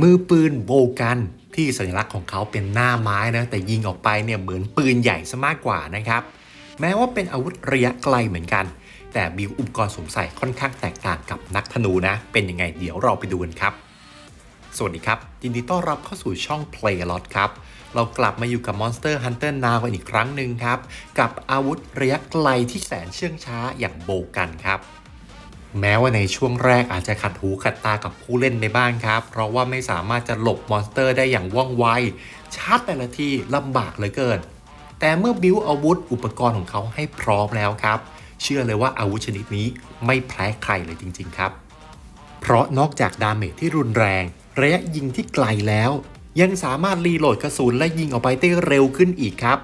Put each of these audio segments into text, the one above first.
มือปืนโบกันที่สัญลักษณ์ของเขาเป็นหน้าไม้นะแต่ยิงออกไปเนี่ยเหมือนปืนใหญ่ซะมากกว่านะครับ แม้ว่าเป็นอาวุธระยะไกลเหมือนกัน แต่บิวอุปกรณ์สวมใส่ค่อนข้างแตกต่างกับนักธนูนะ เป็นยังไงเดี๋ยวเราไปดูกันครับ สวัสดีครับยินดีต้อนรับเข้าสู่ช่อง Play a Lot ครับเรากลับมาอยู่กับ Monster Hunter Now กันอีกครั้งหนึ่งครับ กับอาวุธระยะไกลที่แสนเชื่องช้าอย่างโบกันครับ แม้ว่าในช่วงแรกอาจจะขัดหูขัดตากับผู้เล่นในบ้างครับ เพราะว่าไม่สามารถจะหลบมอนสเตอร์ได้อย่างว่องไวชาร์จแต่ละทีลำบากเหลือเกิน แต่เมื่อบิวอาวุธอุปกรณ์ของเขาให้พร้อมแล้วครับ เชื่อเลยว่าอาวุธชนิดนี้ไม่แพ้ใครเลยจริง ๆ ครับ เพราะนอกจากดาเมจที่รุนแรง ระยะยิงที่ไกลแล้ว ยังสามารถรีโหลดกระสุนและยิงออกไปได้เร็วขึ้นอีกครับ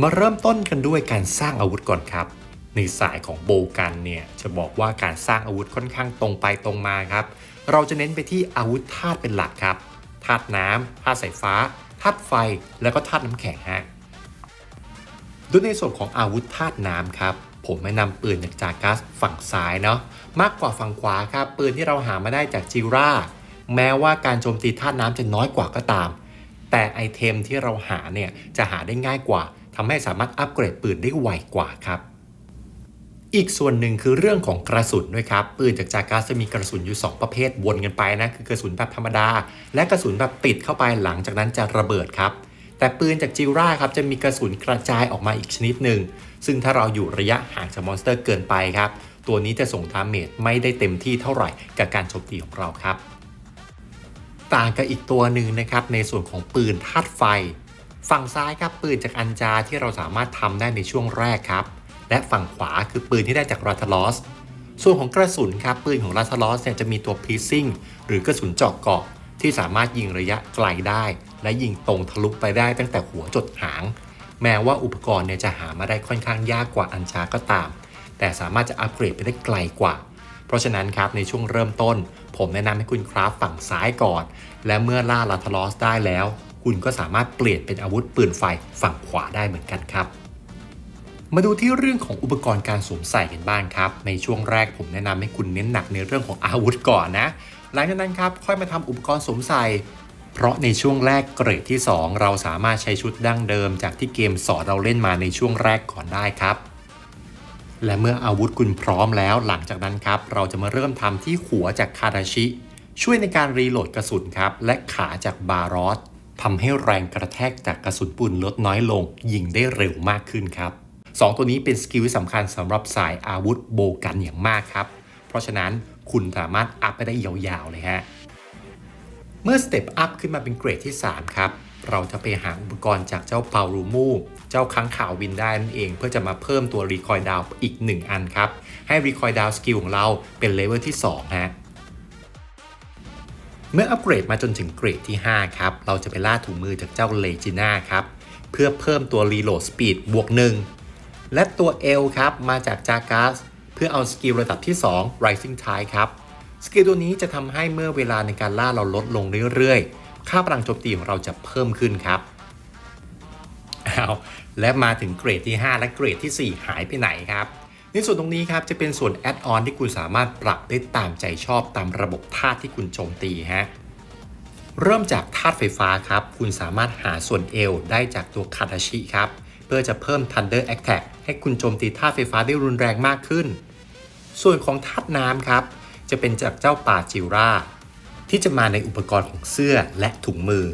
มาเริ่มต้นกันด้วยการสร้างอาวุธก่อนครับ ในสายของโบกันเนี่ยจะบอกว่าการสร้างอาวุธค่อนข้างตรงไปตรงมาครับ เราจะเน้นไปที่อาวุธธาตุเป็นหลักครับธาตุน้ำธาตุสายฟ้าธาตุไฟ แล้วก็ธาตุน้ำแข็งฮะโดยในส่วนของอาวุธธาตุน้ำครับ ผมแนะนำปืนจากจากัสฝั่งซ้ายเนาะมากกว่าฝั่งขวาครับปืนที่เราหามาได้จากจิร่าแม้ว่าการโจมตีธาตุน้ำจะน้อยกว่าก็ตาม แต่ไอเทมที่เราหาเนี่ยจะหาได้ง่ายกว่าทำให้สามารถอัปเกรดปืนได้ไวกว่าครับ อีกส่วนหนึ่งคือเรื่องของกระสุนด้วยครับ ปืนจากจากาสจะมีกระสุนอยู่ 2 ประเภทวนกันไปนะ คือกระสุนแบบธรรมดา และกระสุนแบบติดเข้าไปหลังจากนั้นจะระเบิดครับ แต่ปืนจากจิราครับจะมีกระสุนกระจายออกมาอีกชนิดหนึ่ง ซึ่งถ้าเราอยู่ระยะห่างจากมอนสเตอร์เกินไปครับ ตัวนี้จะส่งดาเมจไม่ได้เต็มที่เท่าไหร่กับการโจมตีของเราครับ ต่างกับอีกตัวหนึ่งนะครับในส่วนของปืนธาตุไฟ ฝั่งซ้ายครับปืนจากอันจาที่เราสามารถทำได้ในช่วงแรกครับ และฝั่งขวาคือปืนที่ได้จากราทลอส ส่วนของกระสุนครับปืนของราทลอสเนี่ยจะมีตัวพีซิ่งหรือกระสุนเจาะเกาะ ที่สามารถยิงระยะไกลได้ และยิงตรงทะลุไปได้ตั้งแต่หัวจดหาง แม้ว่าอุปกรณ์เนี่ยจะหามาได้ค่อนข้างยากกว่าอันจาก็ตาม แต่สามารถจะอัปเกรดไปได้ไกลกว่า เพราะฉะนั้นครับในช่วงเริ่มต้น ผมแนะนำให้คุณคราฟฝั่งซ้ายก่อน และเมื่อล่าลาทลอสได้แล้ว คุณก็สามารถเปลี่ยนเป็นอาวุธปืนไฟฝั่งขวาได้เหมือนกันครับ มาดูที่เรื่องของอุปกรณ์การสวมใส่กันบ้างครับ ในช่วงแรกผมแนะนำให้คุณเน้นหนักในเรื่องของอาวุธก่อนนะ หลังจากนั้นครับค่อยมาทำอุปกรณ์สวมใส่ เพราะในช่วงแรกเกรดที่ 2 เราสามารถใช้ชุดดั้งเดิม จากที่เกมสอนเราเล่นมาในช่วงแรกก่อนได้ครับ และเมื่ออาวุธคุณพร้อมแล้ว หลังจากนั้นครับเราจะมาเริ่มทำที่หัวจากคาดาชิ ช่วยในการรีโหลดกระสุนครับและขาจากบารอสทำให้แรงกระแทกจากกระสุนปืนลดน้อยลง ยิงได้เร็วมากขึ้นครับ สองตัวนี้เป็นสกิลที่สำคัญสำหรับสายอาวุธโบกันอย่างมากครับ เพราะฉะนั้นคุณสามารถอัพไปได้ยาวๆเลยฮะ เมื่อสเต็ปอัพขึ้นมาเป็นเกรดที่ 3 ครับ เราจะไปหาอุปกรณ์จากเจ้าเปารูมู เจ้าค้างข่าววินได้นั่นเอง เพื่อจะมาเพิ่มตัวรีคอยดาวอีก 1 อันครับ ให้รีคอยดาวสกิลของเราเป็นเลเวลที่2ฮะเมื่ออัปเกรดมาจนถึงเกรดที่ 5 ครับ เราจะไปล่าถุงมือจากเจ้าเลจิน่าครับ เพื่อเพิ่มตัวรีโหลดสปีดบวก1 และตัว L ครับมาจากจากาสเพื่อเอาสกิลระดับที่ 2 Rising Tide ครับสกิลตัวนี้จะทำให้เมื่อเวลาในการล่าเราลดลงเรื่อยๆ ค่าพลังโจมตีของเราจะเพิ่มขึ้นครับเอาและมาถึงเกรดที่ 5 และเกรดที่ 4 หายไปไหนครับ ในส่วนตรงนี้ครับจะเป็นส่วนแอดออนที่คุณสามารถปรับได้ตามใจชอบตามระบบธาตุที่คุณโจมตีฮะเริ่มจากธาตุไฟฟ้าครับ คุณสามารถหาส่วนเอลได้จากตัวคาทาชิครับ เพื่อจะเพิ่ม Thunder Attack ให้คุณโจมตีธาตุไฟฟ้าได้รุนแรงมากขึ้น ส่วนของธาตุน้ำครับ จะเป็นจากเจ้าป่าจิรา ที่จะมาในอุปกรณ์ของเสื้อและถุงมือ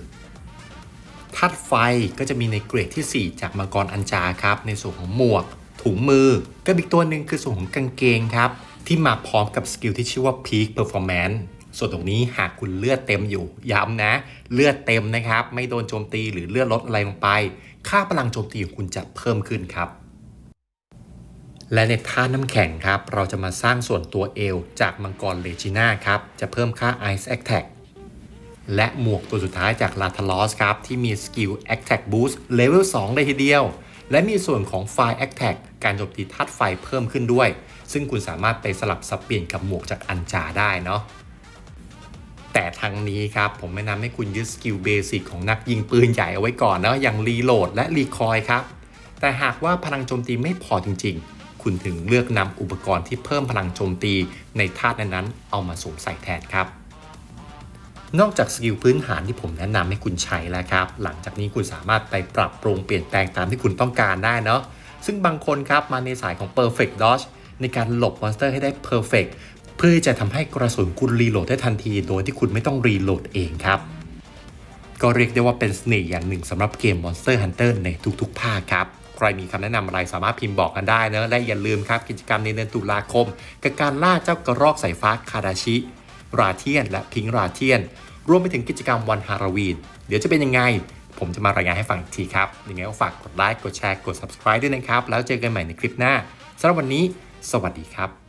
ธาตุไฟก็จะมีในเกรดที่ 4 จากมังกรอัญจาครับ ในส่วนของหมวก ถุงมือกับอีกตัวหนึ่งคือส่วนของกางเกงครับ ที่มาพร้อมกับสกิลที่ชื่อว่า Peak Performance ส่วนตรงนี้หากคุณเลือดเต็มอยู่ ย้ำนะ เลือดเต็มนะครับ ไม่โดนโจมตีหรือเลือดลดอะไรลงไป ค่าพลังโจมตีของคุณจะเพิ่มขึ้นครับ และในท่าน้ำแข็งครับ เราจะมาสร้างส่วนตัวเอลจากมังกรเลจิน่าครับ จะเพิ่มค่า Ice Attack และหมวกตัวสุดท้ายจากลาทลอสครับ ที่มีสกิล Attack Boost Level 2เลยทีเดียว และมีส่วนของ Fire Attack การโจมตีธาตุไฟเพิ่มขึ้นด้วย ซึ่งคุณสามารถไปสลับสับเปลี่ยนกับหมวกจากอันจาได้เนาะแต่ทางนี้ครับ ผมแนะนำให้คุณยึดสกิลเบสิกของนักยิงปืนใหญ่เอาไว้ก่อนเนาะอย่างรีโหลดและรีคอยครับแต่หากว่าพลังโจมตีไม่พอจริงๆ คุณถึงเลือกนำอุปกรณ์ที่เพิ่มพลังโจมตีในธาตุนั้นๆ เอามาสวมใส่แทนครับ นอกจากสกิลพื้นฐานที่ผมแนะนำให้คุณใช้แล้วครับ หลังจากนี้คุณสามารถไปปรับปรุงเปลี่ยนแปลงตามที่คุณต้องการได้เนาะซึ่งบางคนครับมาในสายของ perfect dodge ในการหลบมอนสเตอร์ให้ได้ perfect เพื่อจะทำให้กระสุนคุณรีโหลดได้ทันที โดยที่คุณไม่ต้องรีโหลดเองครับก็เรียกได้ว่าเป็นเสน่ห์อย่างหนึ่งสำหรับเกม Monster Hunter ในทุกๆภาคครับ ใครมีคำแนะนำอะไรสามารถพิมพ์บอกกันได้นะและอย่าลืมครับกิจกรรมในเดือนตุลาคม กับการล่าเจ้ากระรอกสายฟ้าคาราชิ ราเทียน และพิงราเทียน รวมไปถึงกิจกรรมวันฮาโลวีน เดี๋ยวจะเป็นยังไง ผมจะมารายงานให้ฟังทีครับยังไงก็ฝากกดไลค์กดแชร์กด subscribe ด้วยนะครับ แล้วเจอกันใหม่ในคลิปหน้าสำหรับวันนี้ สวัสดีครับ